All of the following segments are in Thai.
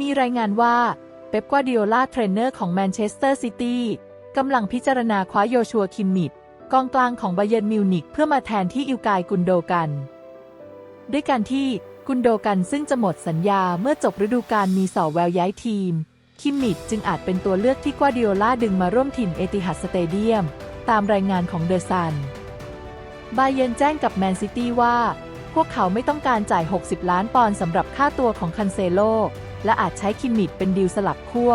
มีรายงานว่า เป๊ปกวาดิโอลาเทรนเนอร์ของแมนเชสเตอร์ซิตี้กำลังพิจารณาคว้าโยชัวคิมมิดกองกลางของบาเยนมิวนิกเพื่อมาแทนที่อิวกายกุนโดกัน ด้วยการที่กุนโดกันซึ่งจะหมดสัญญาเมื่อจบฤดูกาลมีส่อแววย้ายทีม คิมมิดจึงอาจเป็นตัวเลือกที่กวาดิโอลาดึงมาร่วมถิ่นเอติฮัดสเตเดียม ตามรายงานของเดอะซันบาเยนแจ้งกับแมนซิตี้ว่า พวกเขาไม่ต้องการจ่าย 60 ล้านปอนด์สำหรับค่าตัวของคันเซโล และอาจใช้คิมมิดเป็นดีลสลับขั้ว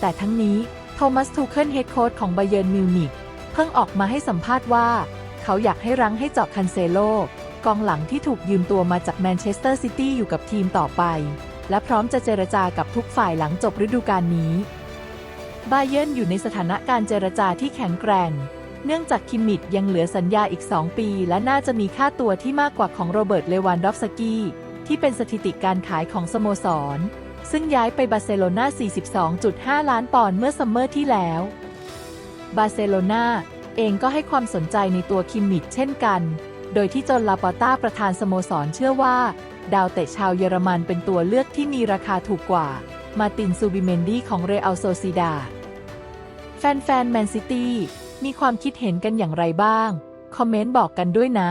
แต่ทั้งนี้โทมัสทูเคิลเฮดโค้ชของไบเยิร์นมิวนิกเพิ่งออกมาให้สัมภาษณ์ว่า เขาอยากให้รั้งให้เจาะคันเซโลกองหลังที่ถูกยืมตัวมาจากแมนเชสเตอร์ซิตี้อยู่กับทีมต่อไป และพร้อมจะเจรจากับทุกฝ่ายหลังจบฤดูกาลนี้บาเยิร์นอยู่ในสถานะการเจรจาที่แข็งแกร่ง เนื่องจากคิมมิดยังเหลือสัญญาอีก 2 ปี และน่าจะมีค่าตัวที่มากกว่าของโรเบิร์ตเลวานดอฟสกี้ ที่เป็นสถิติการขายของสโมสร ซึ่งย้ายไปบาร์เซโลนา42.5 ล้านปอนด์เมื่อซัมเมอร์ที่แล้ว บาร์เซโลนาเองก็ให้ความสนใจในตัวคิมมิดเช่นกัน โดยที่จนลาปอต้าประธานสโมสรเชื่อว่า ดาวเตะชาวเยอรมันเป็นตัวเลือกที่มีราคาถูกกว่า มาตินซูบิเมนดีของเรอัลโซซิดา แฟนๆแมนซิตี้มีความคิดเห็นกันอย่างไรบ้าง คอมเมนต์บอกกันด้วยนะ